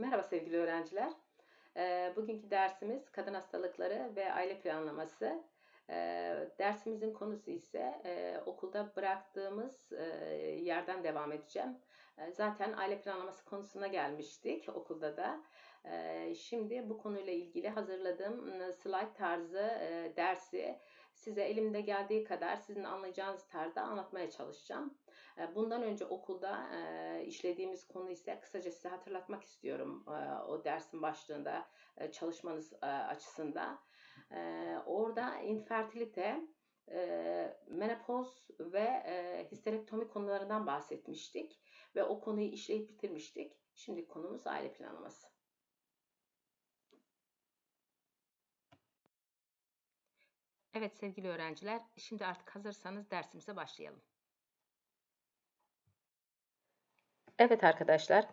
Merhaba sevgili öğrenciler. Ee, Bugünkü dersimiz kadın hastalıkları ve aile planlaması. Ee, Dersimizin konusu ise e, okulda bıraktığımız e, yerden devam edeceğim. E, Zaten aile planlaması konusuna gelmiştik okulda da. Şimdi bu konuyla ilgili hazırladığım e, slide tarzı dersi size elimde geldiği kadar sizin anlayacağınız tarzda anlatmaya çalışacağım. E, Bundan önce okulda e, işlediğimiz konu ise kısaca size hatırlatmak istiyorum e, o dersin başlığında e, çalışmanız açısından. Orada infertilite, menopoz ve histerektomi konularından bahsetmiştik ve o konuyu işleyip bitirmiştik. Şimdi konumuz aile planlaması. Evet sevgili öğrenciler, şimdi artık hazırsanız dersimize başlayalım. Evet arkadaşlar,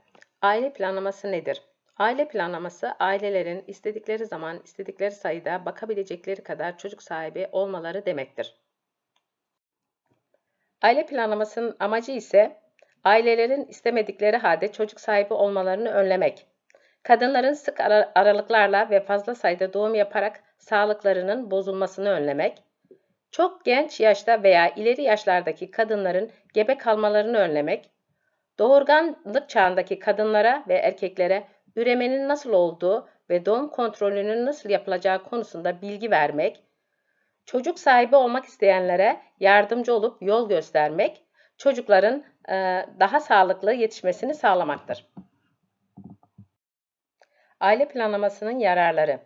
aile planlaması nedir? Aile planlaması ailelerin istedikleri zaman istedikleri sayıda bakabilecekleri kadar çocuk sahibi olmaları demektir. Aile planlamasının amacı ise ailelerin istemedikleri halde çocuk sahibi olmalarını önlemek. Kadınların sık ara- aralıklarla ve fazla sayıda doğum yaparak sağlıklarının bozulmasını önlemek. Çok genç yaşta veya ileri yaşlardaki kadınların gebe kalmalarını önlemek doğurganlık çağındaki kadınlara ve erkeklere üremenin nasıl olduğu ve doğum kontrolünün nasıl yapılacağı konusunda bilgi vermek, çocuk sahibi olmak isteyenlere yardımcı olup yol göstermek, çocukların e, daha sağlıklı yetişmesini sağlamaktır. Aile planlamasının yararları.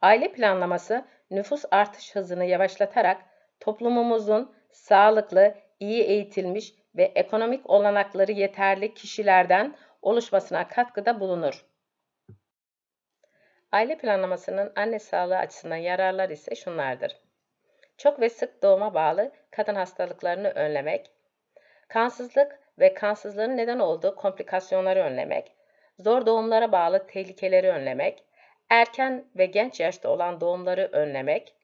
Aile planlaması nüfus artış hızını yavaşlatarak toplumumuzun sağlıklı, iyi eğitilmiş ve ekonomik olanakları yeterli kişilerden oluşmasına katkıda bulunur. Aile planlamasının anne sağlığı açısından yararlar ise şunlardır. Çok ve sık doğuma bağlı kadın hastalıklarını önlemek, kansızlık ve kansızlığın neden olduğu komplikasyonları önlemek, zor doğumlara bağlı tehlikeleri önlemek, erken ve genç yaşta olan doğumları önlemek,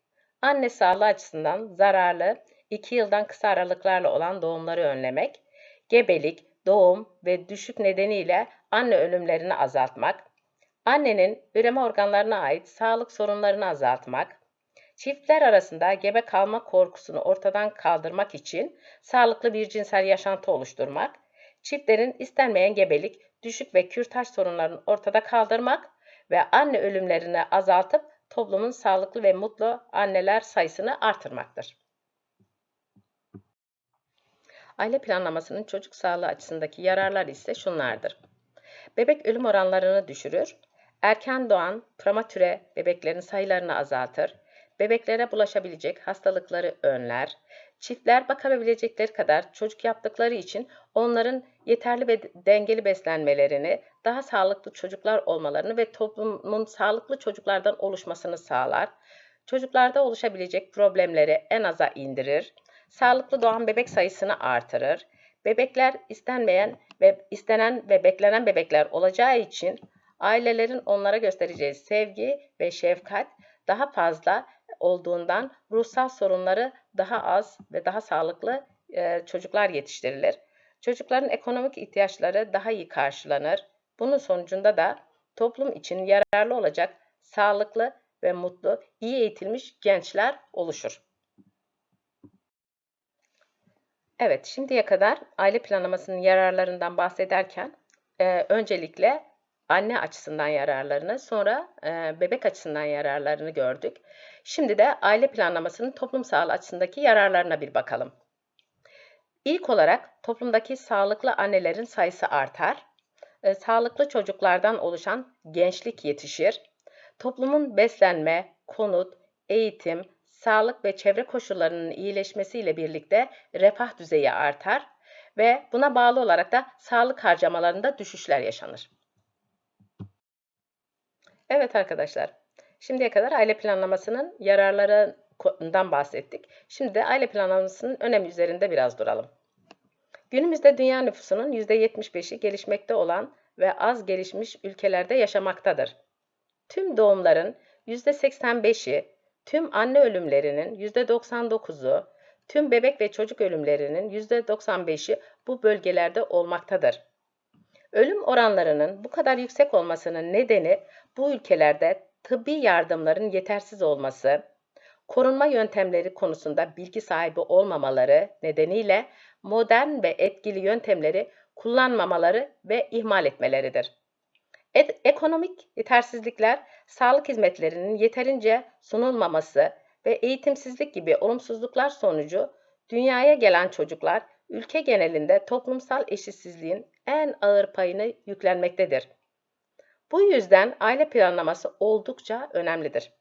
anne sağlığı açısından zararlı 2 yıldan kısa aralıklarla olan doğumları önlemek, gebelik, doğum ve düşük nedeniyle anne ölümlerini azaltmak, annenin üreme organlarına ait sağlık sorunlarını azaltmak, çiftler arasında gebe kalma korkusunu ortadan kaldırmak için sağlıklı bir cinsel yaşantı oluşturmak, çiftlerin istenmeyen gebelik, düşük ve kürtaj sorunlarını ortada kaldırmak ve anne ölümlerini azaltıp toplumun sağlıklı ve mutlu anneler sayısını artırmaktır. Aile planlamasının çocuk sağlığı açısındaki yararları ise şunlardır. Bebek ölüm oranlarını düşürür, erken doğan prematüre bebeklerin sayılarını azaltır, bebeklere bulaşabilecek hastalıkları önler, çiftler bakabilecekleri kadar çocuk yaptıkları için onların yeterli ve dengeli beslenmelerini, daha sağlıklı çocuklar olmalarını ve toplumun sağlıklı çocuklardan oluşmasını sağlar, çocuklarda oluşabilecek problemleri en aza indirir, sağlıklı doğan bebek sayısını artırır. Bebekler istenmeyen ve istenen ve beklenen bebekler olacağı için ailelerin onlara göstereceği sevgi ve şefkat daha fazla olduğundan ruhsal sorunları daha az ve daha sağlıklı e, çocuklar yetiştirilir. Çocukların ekonomik ihtiyaçları daha iyi karşılanır. Bunun sonucunda da toplum için yararlı olacak sağlıklı ve mutlu, iyi eğitilmiş gençler oluşur. Evet, şimdiye kadar aile planlamasının yararlarından bahsederken e, öncelikle anne açısından yararlarını, sonra e, bebek açısından yararlarını gördük. Şimdi de aile planlamasının toplum sağlığı açısındaki yararlarına bir bakalım. İlk olarak toplumdaki sağlıklı annelerin sayısı artar. E, sağlıklı çocuklardan oluşan gençlik yetişir. Toplumun beslenme, konut, eğitim, sağlık ve çevre koşullarının iyileşmesiyle birlikte refah düzeyi artar ve buna bağlı olarak da sağlık harcamalarında düşüşler yaşanır. Evet arkadaşlar, şimdiye kadar aile planlamasının yararlarından bahsettik. Şimdi de aile planlamasının önemi üzerinde biraz duralım. Günümüzde dünya nüfusunun %75'i gelişmekte olan ve az gelişmiş ülkelerde yaşamaktadır. Tüm doğumların %85'i Tüm anne ölümlerinin %99'u, tüm bebek ve çocuk ölümlerinin %95'i bu bölgelerde olmaktadır. Ölüm oranlarının bu kadar yüksek olmasının nedeni bu ülkelerde tıbbi yardımların yetersiz olması, korunma yöntemleri konusunda bilgi sahibi olmamaları nedeniyle modern ve etkili yöntemleri kullanmamaları ve ihmal etmeleridir. Ekonomik yetersizlikler, sağlık hizmetlerinin yeterince sunulmaması ve eğitimsizlik gibi olumsuzluklar sonucu dünyaya gelen çocuklar ülke genelinde toplumsal eşitsizliğin en ağır payını yüklenmektedir. Bu yüzden aile planlaması oldukça önemlidir.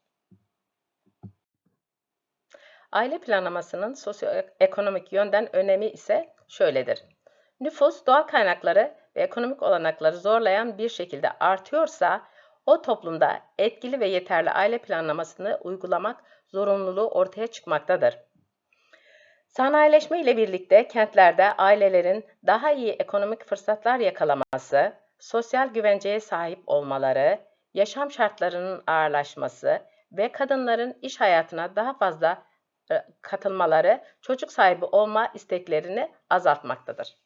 Aile planlamasının sosyoekonomik yönden önemi ise şöyledir. Nüfus, doğal kaynakları ve ekonomik olanakları zorlayan bir şekilde artıyorsa, o toplumda etkili ve yeterli aile planlamasını uygulamak zorunluluğu ortaya çıkmaktadır. Sanayileşme ile birlikte kentlerde ailelerin daha iyi ekonomik fırsatlar yakalaması, sosyal güvenceye sahip olmaları, yaşam şartlarının ağırlaşması ve kadınların iş hayatına daha fazla e, katılmaları çocuk sahibi olma isteklerini azaltmaktadır.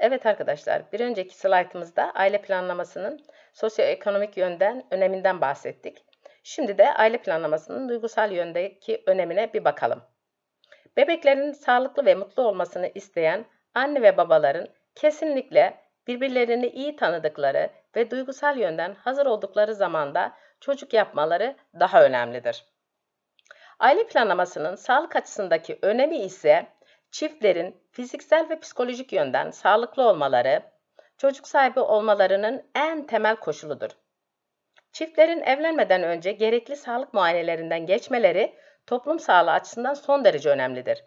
Evet arkadaşlar, bir önceki slaytımızda aile planlamasının sosyoekonomik yönden öneminden bahsettik. Şimdi de aile planlamasının duygusal yöndeki önemine bir bakalım. Bebeklerin sağlıklı ve mutlu olmasını isteyen anne ve babaların kesinlikle birbirlerini iyi tanıdıkları ve duygusal yönden hazır oldukları zamanda çocuk yapmaları daha önemlidir. Aile planlamasının sağlık açısındaki önemi ise çiftlerin fiziksel ve psikolojik yönden sağlıklı olmaları, çocuk sahibi olmalarının en temel koşuludur. Çiftlerin evlenmeden önce gerekli sağlık muayenelerinden geçmeleri toplum sağlığı açısından son derece önemlidir.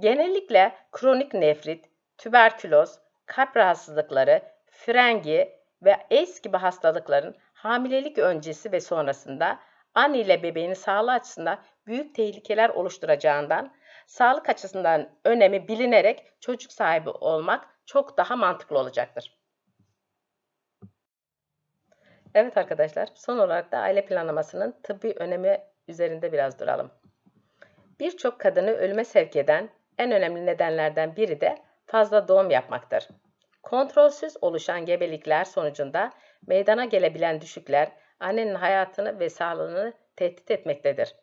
Genellikle kronik nefrit, tüberküloz, kalp rahatsızlıkları, frengi ve AIDS gibi hastalıkların hamilelik öncesi ve sonrasında anne ile bebeğin sağlığı açısından büyük tehlikeler oluşturacağından sağlık açısından önemi bilinerek çocuk sahibi olmak çok daha mantıklı olacaktır. Evet arkadaşlar, son olarak da aile planlamasının tıbbi önemi üzerinde biraz duralım. Birçok kadını ölüme sevk eden en önemli nedenlerden biri de fazla doğum yapmaktır. Kontrolsüz oluşan gebelikler sonucunda meydana gelebilen düşükler annenin hayatını ve sağlığını tehdit etmektedir.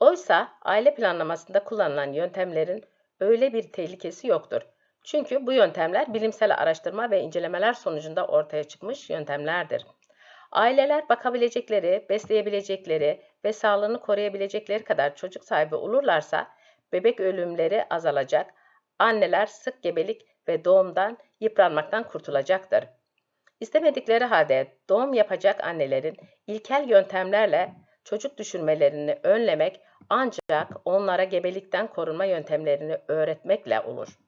Oysa aile planlamasında kullanılan yöntemlerin öyle bir tehlikesi yoktur. Çünkü bu yöntemler bilimsel araştırma ve incelemeler sonucunda ortaya çıkmış yöntemlerdir. Aileler bakabilecekleri, besleyebilecekleri ve sağlığını koruyabilecekleri kadar çocuk sahibi olurlarsa bebek ölümleri azalacak, anneler sık gebelik ve doğumdan yıpranmaktan kurtulacaktır. İstemedikleri halde doğum yapacak annelerin ilkel yöntemlerle çocuk düşürmelerini önlemek ancak onlara gebelikten korunma yöntemlerini öğretmekle olur.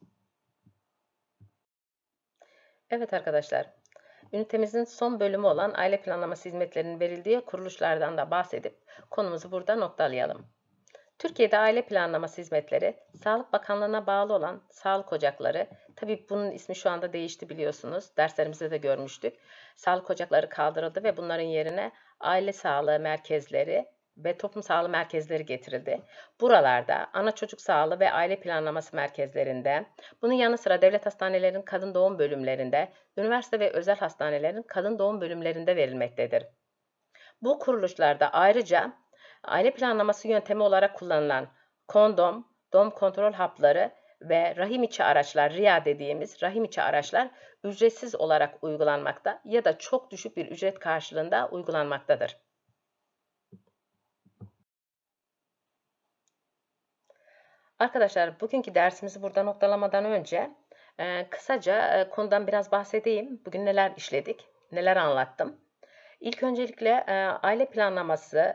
Evet arkadaşlar, ünitemizin son bölümü olan aile planlaması hizmetlerinin verildiği kuruluşlardan da bahsedip konumuzu burada noktalayalım. Türkiye'de aile planlaması hizmetleri, Sağlık Bakanlığı'na bağlı olan sağlık ocakları, tabii bunun ismi şu anda değişti biliyorsunuz, derslerimizde de görmüştük. Sağlık ocakları kaldırıldı ve bunların yerine aile sağlığı merkezleri ve toplum sağlığı merkezleri getirildi. Buralarda ana çocuk sağlığı ve aile planlaması merkezlerinde, bunun yanı sıra devlet hastanelerinin kadın doğum bölümlerinde, üniversite ve özel hastanelerin kadın doğum bölümlerinde verilmektedir. Bu kuruluşlarda ayrıca aile planlaması yöntemi olarak kullanılan kondom, doğum kontrol hapları ve rahim içi araçlar, RIA dediğimiz rahim içi araçlar ücretsiz olarak uygulanmakta ya da çok düşük bir ücret karşılığında uygulanmaktadır. Arkadaşlar bugünkü dersimizi burada noktalamadan önce e, kısaca e, konudan biraz bahsedeyim. Bugün neler işledik, neler anlattım. İlk öncelikle e, aile planlaması,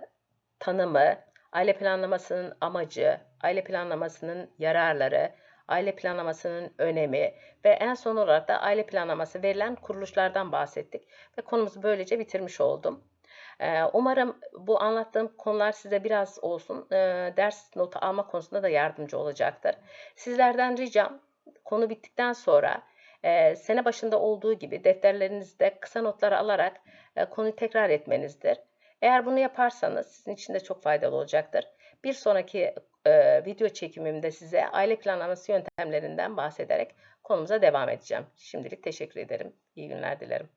tanımı, aile planlamasının amacı, aile planlamasının yararları, aile planlamasının önemi ve en son olarak da aile planlaması verilen kuruluşlardan bahsettik ve konumuzu böylece bitirmiş oldum. Umarım bu anlattığım konular size biraz olsun ders notu alma konusunda da yardımcı olacaktır. Sizlerden ricam konu bittikten sonra sene başında olduğu gibi defterlerinizde kısa notlar alarak konuyu tekrar etmenizdir. Eğer bunu yaparsanız sizin için de çok faydalı olacaktır. Bir sonraki video çekimimde size aile planlaması yöntemlerinden bahsederek konumuza devam edeceğim. Şimdilik teşekkür ederim. İyi günler dilerim.